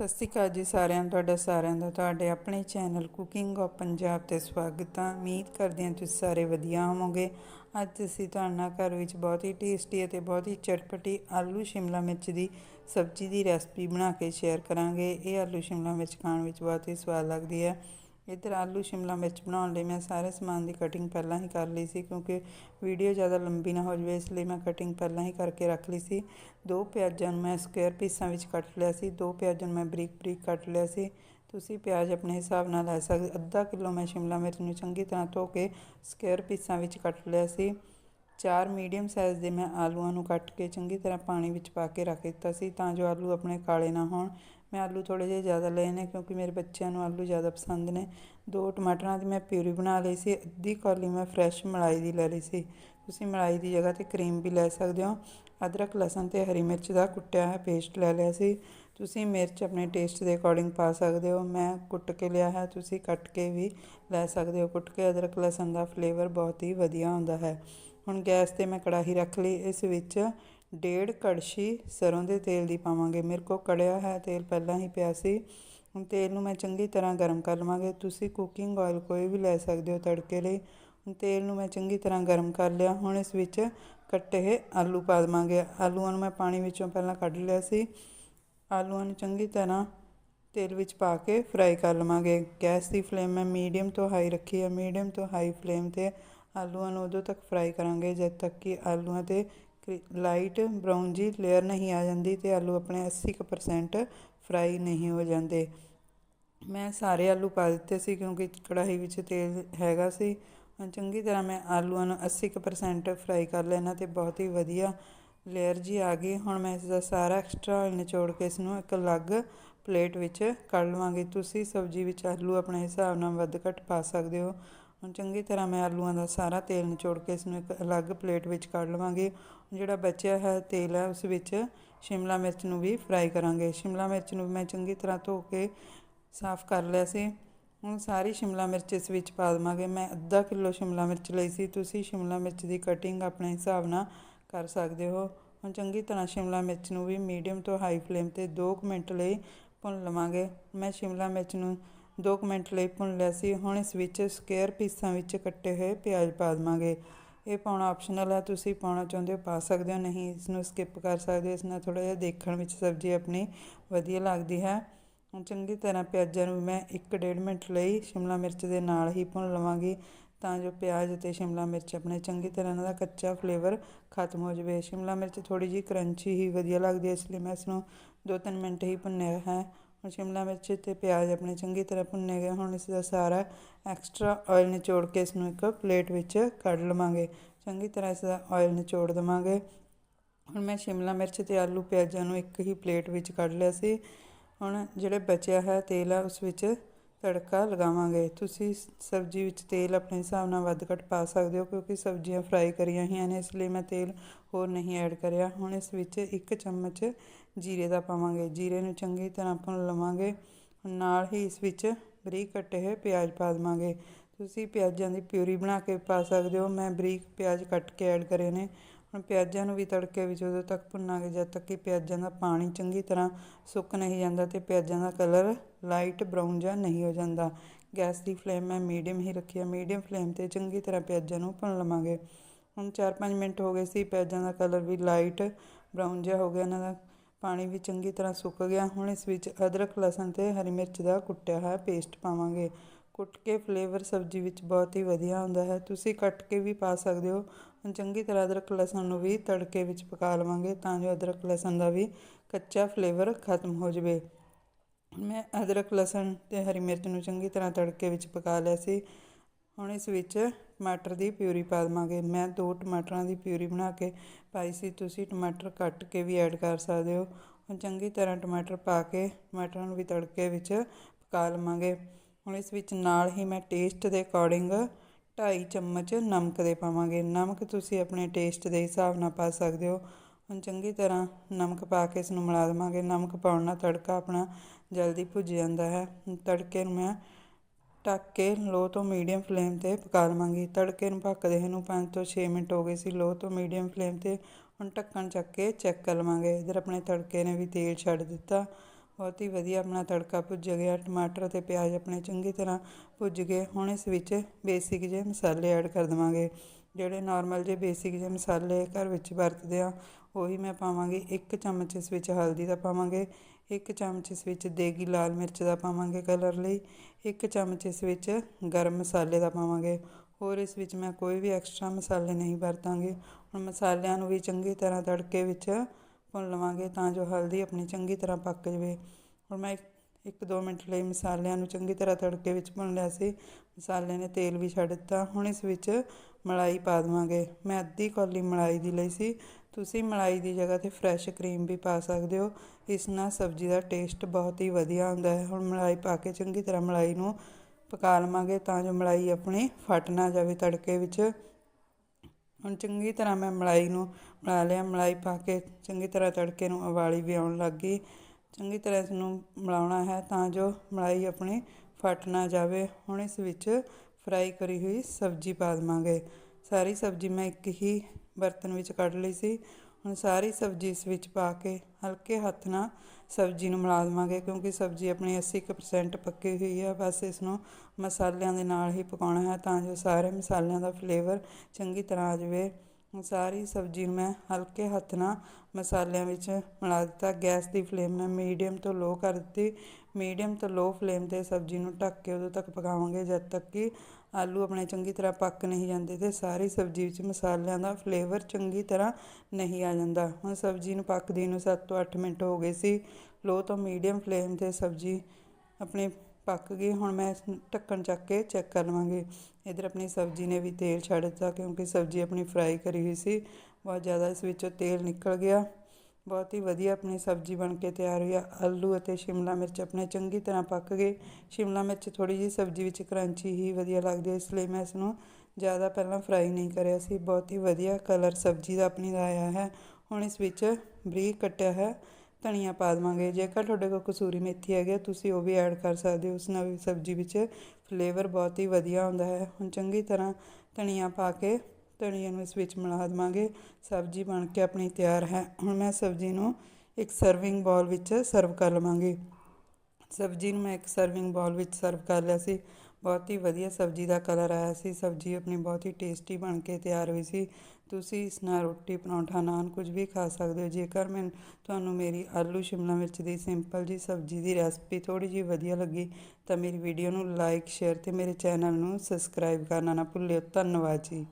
ਸਤਿ ਸ਼੍ਰੀ ਅਕਾਲ ਜੀ ਸਾਰਿਆਂ ਨੂੰ, ਤੁਹਾਡਾ ਸਾਰਿਆਂ ਦਾ, ਤੁਹਾਡੇ ਆਪਣੇ ਚੈਨਲ ਕੁਕਿੰਗ ਆਫ ਪੰਜਾਬ ਤੇ ਸਵਾਗਤ ਹੈ ਉਮੀਦ ਕਰਦੇ ਹਾਂ ਤੁਸੀਂ ਸਾਰੇ ਵਧੀਆ ਹੋਵੋਗੇ। ਅੱਜ ਅਸੀਂ ਤੁਹਾਡੇ ਨਾਲ ਘਰ ਵਿੱਚ ਬਹੁਤ ਹੀ ਟੇਸਟੀ ਅਤੇ ਬਹੁਤ ਹੀ ਚਟਪਟੀ ਆਲੂ ਸ਼ਿਮਲਾ ਮਿਰਚ ਦੀ ਸਬਜ਼ੀ ਦੀ ਰੈਸਪੀ ਬਣਾ ਕੇ ਸ਼ੇਅਰ ਕਰਾਂਗੇ। ਇਹ ਆਲੂ ਸ਼ਿਮਲਾ ਮਿਰਚ ਖਾਣ ਵਿੱਚ ਬਹੁਤ ਹੀ ਸਵਾਦ ਲੱਗਦੀ ਹੈ। ਇੱਧਰ ਆਲੂ ਸ਼ਿਮਲਾ ਮਿਰਚ ਬਣਾਉਣ ਲਈ ਮੈਂ ਸਾਰੇ ਸਮਾਨ ਦੀ ਕਟਿੰਗ ਪਹਿਲਾਂ ਹੀ ਕਰ ਲਈ ਸੀ ਕਿਉਂਕਿ ਵੀਡੀਓ ਜ਼ਿਆਦਾ ਲੰਬੀ ਨਾ ਹੋ ਜਾਵੇ, ਇਸ ਲਈ ਮੈਂ ਕਟਿੰਗ ਪਹਿਲਾਂ ਹੀ ਕਰਕੇ ਰੱਖ ਲਈ ਸੀ। ਦੋ ਪਿਆਜ਼ਾਂ ਨੂੰ ਮੈਂ ਸਕੁਅਰ ਪੀਸਾਂ ਵਿੱਚ ਕੱਟ ਲਿਆ ਸੀ। ਦੋ ਪਿਆਜ਼ਾਂ ਨੂੰ ਮੈਂ ਬਰੀਕ ਬਰੀਕ ਕੱਟ ਲਿਆ ਸੀ। ਤੁਸੀਂ ਪਿਆਜ਼ ਆਪਣੇ ਹਿਸਾਬ ਨਾਲ ਲੈ ਸਕਦੇ, ਅੱਧਾ ਕਿਲੋ ਮੈਂ ਸ਼ਿਮਲਾ ਮਿਰਚ ਨੂੰ ਚੰਗੀ ਤਰ੍ਹਾਂ ਧੋ ਕੇ ਸਕੁਅਰ ਪੀਸਾਂ ਵਿੱਚ ਕੱਟ ਲਿਆ ਸੀ। ਚਾਰ ਮੀਡੀਅਮ ਸਾਈਜ਼ ਦੇ ਮੈਂ ਆਲੂਆਂ ਨੂੰ ਕੱਟ ਕੇ ਚੰਗੀ ਤਰ੍ਹਾਂ ਪਾਣੀ ਵਿੱਚ ਪਾ ਕੇ ਰੱਖ ਦਿੱਤਾ ਸੀ ਤਾਂ ਜੋ ਆਲੂ ਆਪਣੇ ਕਾਲੇ ਨਾ ਹੋਣ। ਮੈਂ ਆਲੂ ਥੋੜੇ ਜਿਹੇ ਜ਼ਿਆਦਾ ਲਏ ਨੇ ਕਿਉਂਕਿ ਮੇਰੇ ਬੱਚਿਆਂ ਨੂੰ ਆਲੂ ਜ਼ਿਆਦਾ ਪਸੰਦ ਨੇ। ਦੋ ਟਮਾਟਰਾਂ ਦੀ ਮੈਂ ਪਿਊਰੀ ਬਣਾ ਲਈ ਸੀ, ਅੱਧੀ ਕੌਲੀ ਮੈਂ ਫਰੈਸ਼ ਮਲਾਈ ਦੀ ਲੈ ਲਈ ਸੀ। ਤੁਸੀਂ ਮਲਾਈ ਦੀ ਜਗ੍ਹਾ ਤੇ ਕਰੀਮ ਵੀ ਲੈ ਸਕਦੇ ਹੋ। ਅਦਰਕ, ਲਸਣ ਤੇ ਹਰੀ ਮਿਰਚ ਦਾ ਕੁੱਟਿਆ ਹੋਇਆ ਪੇਸਟ ਲੈ ਲਿਆ ਸੀ। ਤੁਸੀਂ ਮਿਰਚ ਆਪਣੇ ਟੇਸਟ ਦੇ ਅਕੋਰਡਿੰਗ ਪਾ ਸਕਦੇ ਹੋ। ਮੈਂ ਕੁੱਟ ਕੇ ਲਿਆ ਹੈ, ਤੁਸੀਂ ਕੱਟ ਕੇ ਵੀ ਲੈ ਸਕਦੇ ਹੋ। ਕੁੱਟ ਕੇ ਅਦਰਕ, ਲਸਣ ਦਾ ਫਲੇਵਰ ਬਹੁਤ ਹੀ ਵਧੀਆ ਹੁੰਦਾ ਹੈ। ਹੁਣ ਗੈਸ ਤੇ ਮੈਂ ਕੜਾਹੀ ਰੱਖ ਲਈ, ਇਸ ਵਿੱਚ ਡੇਢ ਕੜਛੀ ਸਰੋਂ ਦੇ ਤੇਲ ਦੀ ਪਾਵਾਂਗੇ। ਮੇਰੇ ਕੋ ਕੜਿਆ ਹੈ, ਤੇਲ ਪਹਿਲਾਂ ਹੀ ਪਿਆ ਸੀ। ਹੁਣ ਤੇਲ ਨੂੰ ਮੈਂ ਚੰਗੀ ਤਰ੍ਹਾਂ ਗਰਮ ਕਰ ਲਵਾਂਗੇ। ਤੁਸੀਂ ਕੁਕਿੰਗ ਆਇਲ ਕੋਈ ਵੀ ਲੈ ਸਕਦੇ ਹੋ ਤੜਕੇ ਲਈ। ਹੁਣ ਤੇਲ ਨੂੰ ਮੈਂ ਚੰਗੀ ਤਰ੍ਹਾਂ ਗਰਮ ਕਰ ਲਿਆ। ਹੁਣ ਇਸ ਵਿੱਚ ਕੱਟੇ ਆਲੂ ਪਾ ਦੇਵਾਂਗੇ। ਆਲੂਆਂ ਨੂੰ ਮੈਂ ਪਾਣੀ ਵਿੱਚੋਂ ਪਹਿਲਾਂ ਕੱਢ ਲਿਆ ਸੀ। ਆਲੂਆਂ ਨੂੰ ਚੰਗੀ ਤਰ੍ਹਾਂ ਤੇਲ ਵਿੱਚ ਪਾ ਕੇ ਫਰਾਈ ਕਰ ਲਵਾਂਗੇ। ਗੈਸ ਦੀ ਫਲੇਮ ਮੈਂ ਮੀਡੀਅਮ ਤੋਂ ਹਾਈ ਰੱਖੀ ਹੈ। ਮੀਡੀਅਮ ਤੋਂ ਹਾਈ ਫਲੇਮ ਤੇ ਆਲੂਆਂ ਨੂੰ ਉਦੋਂ ਤੱਕ ਫਰਾਈ ਕਰਾਂਗੇ, ਜਦ ਤੱਕ ਕਿ ਆਲੂਆਂ ਤੇ ਲਾਈਟ ਬਰਾਊਨ ਜਿਹੀ ਲੇਅਰ ਨਹੀਂ ਆ ਜਾਂਦੀ ਅਤੇ ਆਲੂ ਆਪਣੇ 80% ਫਰਾਈ ਨਹੀਂ ਹੋ ਜਾਂਦੇ। ਮੈਂ ਸਾਰੇ ਆਲੂ ਪਾ ਦਿੱਤੇ ਸੀ ਕਿਉਂਕਿ ਕੜਾਹੀ ਵਿੱਚ ਤੇਲ ਹੈਗਾ ਸੀ। ਹੁਣ ਚੰਗੀ ਤਰ੍ਹਾਂ ਮੈਂ ਆਲੂਆਂ ਨੂੰ 80% ਫਰਾਈ ਕਰ ਲੈਣਾ ਤੇ ਬਹੁਤ ਹੀ ਵਧੀਆ ਲੇਅਰ ਜੀ ਆ ਗਈ। ਹੁਣ ਮੈਂ ਇਸ ਦਾ ਸਾਰਾ ਐਕਸਟਰਾ ਆਇਲ ਨਿਚੋੜ ਕੇ ਇਸ ਨੂੰ ਇੱਕ ਅਲੱਗ ਪਲੇਟ ਵਿੱਚ ਕੱਢ ਲਵਾਂਗੇ। ਤੁਸੀਂ ਸਬਜ਼ੀ ਵਿੱਚ ਆਲੂ ਆਪਣੇ ਹਿਸਾਬ ਨਾਲ ਵੱਧ ਘੱਟ ਪਾ ਸਕਦੇ ਹੋ। ਹੁਣ ਚੰਗੀ ਤਰ੍ਹਾਂ ਮੈਂ ਆਲੂਆਂ ਦਾ ਸਾਰਾ ਤੇਲ ਨਿਚੋੜ ਕੇ ਇਸ ਨੂੰ ਇੱਕ ਅਲੱਗ ਪਲੇਟ ਵਿੱਚ ਕੱਢ ਲਵਾਂਗੇ। ਜਿਹੜਾ ਬਚਿਆ ਹੈ ਤੇਲ ਹੈ, ਉਸ ਵਿੱਚ ਸ਼ਿਮਲਾ ਮਿਰਚ ਨੂੰ ਵੀ ਫਰਾਈ ਕਰਾਂਗੇ। ਸ਼ਿਮਲਾ ਮਿਰਚ ਨੂੰ ਮੈਂ ਚੰਗੀ ਤਰ੍ਹਾਂ ਧੋ ਕੇ ਸਾਫ਼ ਕਰ ਲਿਆ ਸੀ। ਹੁਣ ਸਾਰੀ ਸ਼ਿਮਲਾ ਮਿਰਚ ਇਸ ਵਿੱਚ ਪਾ ਦਵਾਂਗੇ। ਮੈਂ ਅੱਧਾ ਕਿਲੋ ਸ਼ਿਮਲਾ ਮਿਰਚ ਲਈ ਸੀ। ਤੁਸੀਂ ਸ਼ਿਮਲਾ ਮਿਰਚ ਦੀ ਕਟਿੰਗ ਆਪਣੇ ਹਿਸਾਬ ਨਾਲ ਕਰ ਸਕਦੇ ਹੋ। ਹੁਣ ਚੰਗੀ ਤਰ੍ਹਾਂ ਸ਼ਿਮਲਾ ਮਿਰਚ ਨੂੰ ਵੀ ਮੀਡੀਅਮ ਤੋਂ ਹਾਈ ਫਲੇਮ ਤੇ 2 ਮਿੰਟ ਲਈ ਭੁੰਨ ਲਵਾਂਗੇ। ਮੈਂ ਸ਼ਿਮਲਾ ਮਿਰਚ ਨੂੰ 2 ਮਿੰਟ ਲਈ ਭੁੰਨ ਲਿਆ ਸੀ। ਹੁਣ ਇਸ ਵਿੱਚ ਸਕੁਅਰ ਪੀਸਾਂ ਵਿੱਚ ਕੱਟੇ ਹੋਏ ਪਿਆਜ਼ ਪਾ ਦਵਾਂਗੇ। ਇਹ ਪਾਉਣਾ ਆਪਸ਼ਨਲ ਹੈ ਤੁਸੀਂ ਪਾਉਣਾ ਚਾਹੁੰਦੇ ਹੋ ਪਾ ਸਕਦੇ ਹੋ, ਨਹੀਂ ਇਸ ਨੂੰ ਸਕਿਪ ਕਰ ਸਕਦੇ ਹੋ। ਇਸ ਨਾਲ ਥੋੜਾ ਜਿਹਾ ਦੇਖਣ ਵਿੱਚ ਸਬਜ਼ੀ ਆਪਣੀ ਵਧੀਆ ਲੱਗਦੀ ਹੈ। ਚੰਗੀ ਤਰ੍ਹਾਂ ਪਿਆਜ਼ਾਂ ਨੂੰ ਮੈਂ 1.5 ਮਿੰਟ ਲਈ ਸ਼ਿਮਲਾ ਮਿਰਚ ਦੇ ਨਾਲ ਹੀ ਭੁੰਨ ਲਵਾਂਗੀ, ਤਾਂ ਜੋ ਪਿਆਜ਼ ਅਤੇ ਸ਼ਿਮਲਾ ਮਿਰਚ ਆਪਣੇ ਚੰਗੀ ਤਰ੍ਹਾਂ ਦਾ ਕੱਚਾ ਫਲੇਵਰ ਖਤਮ ਹੋ ਜਾਵੇ। ਸ਼ਿਮਲਾ ਮਿਰਚ ਥੋੜੀ ਜਿਹੀ ਕਰੰਚੀ ਹੀ ਵਧੀਆ ਲੱਗਦੀ ਹੈ, ਇਸ ਲਈ ਮੈਂ ਇਸ ਨੂੰ 2-3 ਮਿੰਟ ਹੀ ਭੁੰਨਿਆ ਹੈ। ਹੁਣ ਸ਼ਿਮਲਾ ਮਿਰਚ ਤੇ ਪਿਆਜ਼ ਆਪਣੇ ਚੰਗੀ ਤਰ੍ਹਾਂ ਭੁੰਨੇ ਗਏ। ਹੁਣ ਇਸ ਦਾ ਸਾਰਾ ਐਕਸਟਰਾ ਆਇਲ ਨਿਚੋੜ ਕੇ ਇਸ ਨੂੰ ਇੱਕ ਪਲੇਟ ਵਿੱਚ ਕੱਢ ਲਵਾਂਗੇ। ਚੰਗੀ ਤਰ੍ਹਾਂ ਇਸ ਦਾ ਆਇਲ ਨਿਚੋੜ ਦਵਾਂਗੇ। ਹੁਣ ਮੈਂ ਸ਼ਿਮਲਾ ਮਿਰਚ ਤੇ ਆਲੂ ਪਿਆਜ਼ਾਂ ਨੂੰ ਇੱਕ ਹੀ ਪਲੇਟ ਵਿੱਚ ਕੱਢ ਲਿਆ ਸੀ। ਹੁਣ ਜਿਹੜੇ ਬਚਿਆ ਹੈ ਤੇਲ ਆ, ਉਸ ਵਿੱਚ ਤੜਕਾ ਲਗਾਵਾਂਗੇ। ਤੁਸੀਂ ਸਬਜ਼ੀ ਵਿੱਚ ਤੇਲ ਆਪਣੇ ਹਿਸਾਬ ਨਾਲ ਵੱਧ ਘੱਟ ਪਾ ਸਕਦੇ ਹੋ ਕਿਉਂਕਿ ਸਬਜ਼ੀਆਂ ਫਰਾਈ ਕਰੀਆਂ ਹੋਈਆਂ ਨੇ, ਇਸ ਲਈ ਮੈਂ ਤੇਲ ਹੋਰ ਨਹੀਂ ਐਡ ਕਰਿਆ। ਹੁਣ ਇਸ ਵਿੱਚ ਇੱਕ ਚਮਚ ਜੀਰੇ ਦਾ ਪਾਵਾਂਗੇ। ਜੀਰੇ ਨੂੰ ਚੰਗੀ ਤਰ੍ਹਾਂ ਭੁੰਨ ਲਵਾਂਗੇ। ਨਾਲ ਹੀ ਇਸ ਵਿੱਚ ਬਰੀਕ ਕੱਟੇ ਹੋਏ ਪਿਆਜ਼ ਪਾ ਦੇਵਾਂਗੇ। ਤੁਸੀਂ ਪਿਆਜ਼ਾਂ ਦੀ ਪਿਊਰੀ ਬਣਾ ਕੇ ਪਾ ਸਕਦੇ ਹੋ। ਮੈਂ ਬਰੀਕ ਪਿਆਜ਼ ਕੱਟ ਕੇ ਐਡ ਕਰੇ ਨੇ। ਹੁਣ ਪਿਆਜ਼ਾਂ ਨੂੰ ਵੀ ਤੜਕੇ ਵਿੱਚ ਉਦੋਂ ਤੱਕ ਭੁੰਨਾਂਗੇ, ਜਦ ਤੱਕ ਕਿ ਪਿਆਜ਼ਾਂ ਦਾ ਪਾਣੀ ਚੰਗੀ ਤਰ੍ਹਾਂ ਸੁੱਕ ਨਹੀਂ ਜਾਂਦਾ ਤੇ ਪਿਆਜ਼ਾਂ ਦਾ ਕਲਰ ਲਾਈਟ ਬਰਾਊਨ ਜਾਂ ਨਹੀਂ ਹੋ ਜਾਂਦਾ। ਗੈਸ ਦੀ ਫਲੇਮ ਮੈਂ ਮੀਡੀਅਮ ਹੀ ਰੱਖੀ ਹੈ ਮੀਡੀਅਮ ਫਲੇਮ ਤੇ ਚੰਗੀ ਤਰ੍ਹਾਂ ਪਿਆਜ਼ਾਂ ਨੂੰ ਭੁੰਨ ਲਵਾਂਗੇ। ਹੁਣ 4-5 ਮਿੰਟ ਹੋ ਗਏ ਸੀ, ਪਿਆਜ਼ਾਂ ਦਾ ਕਲਰ ਵੀ ਲਾਈਟ ਬਰਾਊਨ ਜਿਹਾ ਹੋ ਗਿਆ, ਇਹਨਾਂ ਦਾ ਪਾਣੀ ਵੀ ਚੰਗੀ ਤਰ੍ਹਾਂ ਸੁੱਕ ਗਿਆ। ਹੁਣ ਇਸ ਵਿੱਚ ਅਦਰਕ, ਲਸਣ ਤੇ ਹਰੀ ਮਿਰਚ ਦਾ ਕੁੱਟਿਆ ਹੋਇਆ ਪੇਸਟ ਪਾਵਾਂਗੇ। ਕੁੱਟ ਕੇ ਫਲੇਵਰ ਸਬਜ਼ੀ ਵਿੱਚ ਬਹੁਤ ਹੀ ਵਧੀਆ ਹੁੰਦਾ ਹੈ। ਤੁਸੀਂ ਕੱਟ ਕੇ ਵੀ ਪਾ ਸਕਦੇ ਹੋ। ਚੰਗੀ ਤਰ੍ਹਾਂ ਅਦਰਕ ਲਸਣ ਨੂੰ ਵੀ ਤੜਕੇ ਵਿੱਚ ਪਕਾ ਲਵਾਂਗੇ ਤਾਂ ਜੋ ਅਦਰਕ ਲਸਣ ਦਾ ਵੀ ਕੱਚਾ ਫਲੇਵਰ ਖਤਮ ਹੋ ਜਾਵੇ। ਮੈਂ ਅਦਰਕ ਲਸਣ ਤੇ ਹਰੀ ਮਿਰਚ ਨੂੰ ਚੰਗੀ ਤਰ੍ਹਾਂ ਤੜਕੇ ਵਿੱਚ ਪਕਾ ਲਿਆ ਸੀ। ਹੁਣ ਇਸ ਵਿੱਚ ਟਮਾਟਰ ਦੀ ਪਿਊਰੀ ਪਾ ਦਵਾਂਗੇ। ਮੈਂ ਦੋ ਟਮਾਟਰਾਂ ਦੀ ਪਿਊਰੀ ਬਣਾ ਕੇ ਪਾਈ ਸੀ। ਤੁਸੀਂ ਟਮਾਟਰ ਕੱਟ ਕੇ ਵੀ ਐਡ ਕਰ ਸਕਦੇ ਹੋ। ਹੁਣ ਚੰਗੀ ਤਰ੍ਹਾਂ ਟਮਾਟਰ ਪਾ ਕੇ ਟਮਾਟਰਾਂ ਨੂੰ ਵੀ ਤੜਕੇ ਵਿੱਚ ਪਕਾ ਲਵਾਂਗੇ। ਹੁਣ ਇਸ ਵਿੱਚ ਨਾਲ ਹੀ ਮੈਂ ਟੇਸਟ ਦੇ ਅਕੋਰਡਿੰਗ 2.5 ਚਮਚ ਨਮਕ ਦੇ ਪਾਵਾਂਗੇ। ਨਮਕ ਤੁਸੀਂ ਆਪਣੇ ਟੇਸਟ ਦੇ ਹਿਸਾਬ ਨਾਲ ਪਾ ਸਕਦੇ ਹੋ। ਹੁਣ ਚੰਗੀ ਤਰ੍ਹਾਂ ਨਮਕ ਪਾ ਕੇ ਇਸ ਨੂੰ ਮਿਲਾ ਦੇਵਾਂਗੇ। ਨਮਕ ਪਾਉਣ ਨਾਲ ਤੜਕਾ ਆਪਣਾ ਜਲਦੀ ਭੁੱਜ ਜਾਂਦਾ ਹੈ। ਤੜਕੇ ਨੂੰ ਮੈਂ ਢੱਕ ਕੇ ਲੋ ਤੋਂ ਮੀਡੀਅਮ ਫਲੇਮ ਤੇ ਪਕਾ ਲਵਾਂਗੀ। ਤੜਕੇ ਨੂੰ ਪੱਕਦੇ ਨੂੰ 5 ਤੋਂ 6 ਮਿੰਟ ਹੋ ਗਏ ਸੀ। ਲੋ ਤੋਂ ਮੀਡੀਅਮ ਫਲੇਮ ਤੇ ਹੁਣ ਢੱਕਣ ਚੱਕ ਕੇ ਚੈੱਕ ਕਰ ਲਵਾਂਗੇ। ਇਧਰ ਆਪਣੇ ਤੜਕੇ ਨੇ ਵੀ ਤੇਲ ਛੱਡ ਦਿੱਤਾ। ਬਹੁਤ ਹੀ ਵਧੀਆ ਆਪਣਾ ਤੜਕਾ ਭੁੱਜ ਗਿਆ, ਟਮਾਟਰ ਅਤੇ ਪਿਆਜ਼ ਆਪਣੇ ਚੰਗੀ ਤਰ੍ਹਾਂ ਭੁੱਜ ਗਏ। ਹੁਣ ਇਸ ਵਿੱਚ ਬੇਸਿਕ ਜਿਹੇ ਮਸਾਲੇ ਐਡ ਕਰ ਦੇਵਾਂਗੇ। ਜਿਹੜੇ ਨਾਰਮਲ ਜਿਹੇ ਬੇਸਿਕ ਜਿਹੇ ਮਸਾਲੇ ਘਰ ਵਿੱਚ ਵਰਤਦੇ ਆ, ਉਹੀ ਮੈਂ ਪਾਵਾਂਗੀ। ਇੱਕ ਚਮਚ ਇਸ ਵਿੱਚ ਹਲਦੀ ਦਾ ਪਾਵਾਂਗੇ। ਇੱਕ ਚਮਚ ਇਸ ਵਿੱਚ ਦੇਗੀ ਲਾਲ ਮਿਰਚ ਦਾ ਪਾਵਾਂਗੇ ਕਲਰ ਲਈ। ਇੱਕ ਚਮਚ ਇਸ ਵਿੱਚ ਗਰਮ ਮਸਾਲੇ ਦਾ ਪਾਵਾਂਗੇ। ਹੋਰ ਇਸ ਵਿੱਚ ਮੈਂ ਕੋਈ ਵੀ ਐਕਸਟਰਾ ਮਸਾਲੇ ਨਹੀਂ ਵਰਤਾਂਗੇ। ਹੁਣ ਮਸਾਲਿਆਂ ਨੂੰ ਵੀ ਚੰਗੀ ਤਰ੍ਹਾਂ ਤੜਕੇ ਵਿੱਚ ਭੁੰਨ ਲਵਾਂਗੇ ਤਾਂ ਜੋ ਹਲਦੀ ਆਪਣੀ ਚੰਗੀ ਤਰ੍ਹਾਂ ਪੱਕ ਜਾਵੇ। ਹੁਣ ਮੈਂ ਇੱਕ ਦੋ ਮਿੰਟ ਲਈ ਮਸਾਲਿਆਂ ਨੂੰ ਚੰਗੀ ਤਰ੍ਹਾਂ ਤੜਕੇ ਵਿੱਚ ਭੁੰਨ ਲਿਆ ਸੀ। ਮਸਾਲੇ ਨੇ ਤੇਲ ਵੀ ਛੱਡ ਦਿੱਤਾ। ਹੁਣ ਇਸ ਵਿੱਚ ਮਲਾਈ ਪਾ ਦੇਵਾਂਗੇ। ਮੈਂ ਅੱਧੀ ਕੌਲੀ ਮਲਾਈ ਦੀ ਲਈ ਸੀ। ਤੁਸੀਂ ਮਲਾਈ ਦੀ ਜਗ੍ਹਾ 'ਤੇ ਫਰੈਸ਼ ਕਰੀਮ ਵੀ ਪਾ ਸਕਦੇ ਹੋ। ਇਸ ਨਾਲ ਸਬਜ਼ੀ ਦਾ ਟੇਸਟ ਬਹੁਤ ਹੀ ਵਧੀਆ ਹੁੰਦਾ ਹੈ। ਹੁਣ ਮਲਾਈ ਪਾ ਕੇ ਚੰਗੀ ਤਰ੍ਹਾਂ ਮਲਾਈ ਨੂੰ ਪਕਾ ਲਵਾਂਗੇ ਤਾਂ ਜੋ ਮਲਾਈ ਆਪਣੀ ਫਟ ਨਾ ਜਾਵੇ ਤੜਕੇ ਵਿੱਚ। ਹੁਣ ਚੰਗੀ ਤਰ੍ਹਾਂ ਮੈਂ ਮਲਾਈ ਨੂੰ ਬਣਾ ਲਿਆ, ਮਲਾਈ ਪਾ ਕੇ ਚੰਗੀ ਤਰ੍ਹਾਂ ਤੜਕੇ ਨੂੰ ਉਬਾਲੀ ਵੀ ਆਉਣ ਲੱਗ ਗਈ। ਚੰਗੀ ਤਰ੍ਹਾਂ ਇਸ ਨੂੰ ਮਿਲਾਉਣਾ ਹੈ ਤਾਂ ਜੋ ਮਲਾਈ ਆਪਣੀ ਫਟ ਨਾ ਜਾਵੇ। ਹੁਣ ਇਸ ਵਿੱਚ ਫਰਾਈ ਕਰੀ ਹੋਈ ਸਬਜ਼ੀ ਪਾ ਦੇਵਾਂਗੇ। ਸਾਰੀ ਸਬਜ਼ੀ ਮੈਂ ਇੱਕ ਹੀ ਬਰਤਨ ਵਿੱਚ ਕੱਢ ਲਈ ਸੀ। ਹੁਣ ਸਾਰੀ ਸਬਜ਼ੀ ਇਸ ਵਿੱਚ ਪਾ ਕੇ ਹਲਕੇ ਹੱਥ ਨਾਲ ਸਬਜ਼ੀ ਨੂੰ ਮਿਲਾ ਦੇਵਾਂਗੇ ਕਿਉਂਕਿ ਸਬਜ਼ੀ ਆਪਣੀ 80% ਪੱਕੀ ਹੋਈ ਹੈ ਬਸ ਇਸ ਨੂੰ ਮਸਾਲਿਆਂ ਦੇ ਨਾਲ ਹੀ ਪਕਾਉਣਾ ਹੈ ਤਾਂ ਜੋ ਸਾਰੇ ਮਸਾਲਿਆਂ ਦਾ ਫਲੇਵਰ ਚੰਗੀ ਤਰ੍ਹਾਂ ਆ ਜਾਵੇ। ਸਾਰੀ ਸਬਜ਼ੀ ਨੂੰ ਮੈਂ ਹਲਕੇ ਹੱਥ ਨਾਲ ਮਸਾਲਿਆਂ ਵਿੱਚ ਮਿਲਾ ਦਿੱਤਾ। ਗੈਸ ਦੀ ਫਲੇਮ ਮੈਂ ਮੀਡੀਅਮ ਤੋਂ ਲੋ ਕਰ ਦਿੱਤੀ। ਮੀਡੀਅਮ ਤੋਂ ਲੋ ਫਲੇਮ 'ਤੇ ਸਬਜ਼ੀ ਨੂੰ ਢੱਕ ਕੇ ਉਦੋਂ ਤੱਕ ਪਕਾਵਾਂਗੇ, ਜਦ ਤੱਕ ਕਿ ਆਲੂ ਆਪਣੇ ਚੰਗੀ ਤਰ੍ਹਾਂ ਪੱਕ ਨਹੀਂ ਜਾਂਦੇ ਤੇ ਸਾਰੀ ਸਬਜ਼ੀ ਵਿੱਚ ਮਸਾਲਿਆਂ ਦਾ ਫਲੇਵਰ ਚੰਗੀ ਤਰ੍ਹਾਂ ਨਹੀਂ ਆ ਜਾਂਦਾ। ਹੁਣ ਸਬਜ਼ੀ ਨੂੰ ਪੱਕਦੀ ਨੂੰ 7 ਤੋਂ 8 ਮਿੰਟ ਹੋ ਗਏ ਸੀ। ਲੋ ਤੋਂ ਮੀਡੀਅਮ ਫਲੇਮ 'ਤੇ ਸਬਜ਼ੀ ਆਪਣੇ ਪੱਕ ਗਈ, ਹੁਣ ਮੈਂ ਇਸ ਨੂੰ ਢੱਕਣ ਚੱਕ ਕੇ ਚੈੱਕ ਕਰ ਲਵਾਂਗੀ। ਇਧਰ ਆਪਣੀ ਸਬਜ਼ੀ ਨੇ ਵੀ ਤੇਲ ਛੱਡ ਦਿੱਤਾ ਕਿਉਂਕਿ ਸਬਜ਼ੀ ਆਪਣੀ ਫਰਾਈ ਕਰੀ ਹੋਈ ਸੀ। ਬਹੁਤ ਜ਼ਿਆਦਾ ਇਸ ਵਿੱਚੋਂ ਤੇਲ ਨਿਕਲ ਗਿਆ। ਬਹੁਤ ਹੀ ਵਧੀਆ ਆਪਣੀ ਸਬਜ਼ੀ ਬਣ ਕੇ ਤਿਆਰ ਹੋਈ ਆ। ਆਲੂ ਅਤੇ ਸ਼ਿਮਲਾ ਮਿਰਚ ਆਪਣੇ ਚੰਗੀ ਤਰ੍ਹਾਂ ਪੱਕ ਗਏ। ਸ਼ਿਮਲਾ ਮਿਰਚ ਥੋੜੀ ਜਿਹੀ ਸਬਜ਼ੀ ਵਿੱਚ ਕਰੰਚੀ ਹੀ ਵਧੀਆ ਲੱਗਦੀ ਹੈ ਇਸ ਲਈ ਮੈਂ ਇਸ ਨੂੰ ਜ਼ਿਆਦਾ ਪਹਿਲਾਂ ਫਰਾਈ ਨਹੀਂ ਕਰਿਆ ਸੀ। ਬਹੁਤ ਹੀ ਵਧੀਆ ਕਲਰ ਸਬਜ਼ੀ ਦਾ ਆਪਣੀ ਦਾ ਆਇਆ ਹੈ। ਹੁਣ ਇਸ ਵਿੱਚ ਬਰੀਕ ਕੱਟਿਆ ਹੈ। ਧਨੀਆ ਪਾ ਦੇਵਾਂਗੇ। ਜੇਕਰ ਤੁਹਾਡੇ ਕੋਲ ਕਸੂਰੀ ਮੇਥੀ ਹੈਗੀ ਤੁਸੀਂ ਉਹ ਵੀ ਐਡ ਕਰ ਸਕਦੇ ਹੋ। ਉਸ ਨਾਲ ਵੀ ਸਬਜ਼ੀ ਵਿੱਚ ਫਲੇਵਰ ਬਹੁਤ ਹੀ ਵਧੀਆ ਆਉਂਦਾ ਹੈ। ਹੁਣ ਚੰਗੀ ਤਰ੍ਹਾਂ ਧਨੀਆ ਪਾ ਕੇ ਧਨੀਆ ਨੂੰ ਇਸ ਵਿੱਚ ਮਿਲਾ ਦੇਵਾਂਗੇ। ਸਬਜ਼ੀ ਬਣ ਕੇ ਆਪਣੀ ਤਿਆਰ ਹੈ। ਹੁਣ ਮੈਂ ਸਬਜ਼ੀ ਨੂੰ ਇੱਕ ਸਰਵਿੰਗ ਬਾਉਲ ਵਿੱਚ ਸਰਵ ਕਰ ਲਵਾਂਗੀ। ਸਬਜ਼ੀ ਨੂੰ ਮੈਂ ਇੱਕ ਸਰਵਿੰਗ ਬਾਉਲ ਵਿੱਚ ਸਰਵ ਕਰ ਲਿਆ ਸੀ। ਬਹੁਤ ਹੀ ਵਧੀਆ ਸਬਜ਼ੀ ਦਾ ਕਲਰ ਆਇਆ ਸੀ। ਸਬਜ਼ੀ ਆਪਣੀ ਬਹੁਤ ਹੀ ਟੇਸਟੀ ਬਣ ਕੇ ਤਿਆਰ ਹੋਈ ਸੀ। ਤੁਸੀਂ ਇਸ ਨਾਲ ਰੋਟੀ, ਪਰੌਂਠਾ, ਨਾਨ ਕੁਝ ਵੀ ਖਾ ਸਕਦੇ ਹੋ। ਜੇਕਰ ਮੈਂ ਤੁਹਾਨੂੰ ਮੇਰੀ ਆਲੂ ਸ਼ਿਮਲਾ ਮਿਰਚ ਦੀ ਸਿੰਪਲ ਜੀ ਸਬਜ਼ੀ ਦੀ ਰੈਸਪੀ ਥੋੜੀ ਜਿਹੀ ਵਧੀਆ ਲੱਗੀ, ਤਾਂ ਮੇਰੀ ਵੀਡੀਓ ਨੂੰ ਲਾਈਕ, ਸ਼ੇਅਰ ਤੇ ਮੇਰੇ ਚੈਨਲ ਨੂੰ ਸਬਸਕ੍ਰਾਈਬ ਕਰਨਾ ਨਾ ਭੁੱਲਿਓ। ਧੰਨਵਾਦ ਜੀ।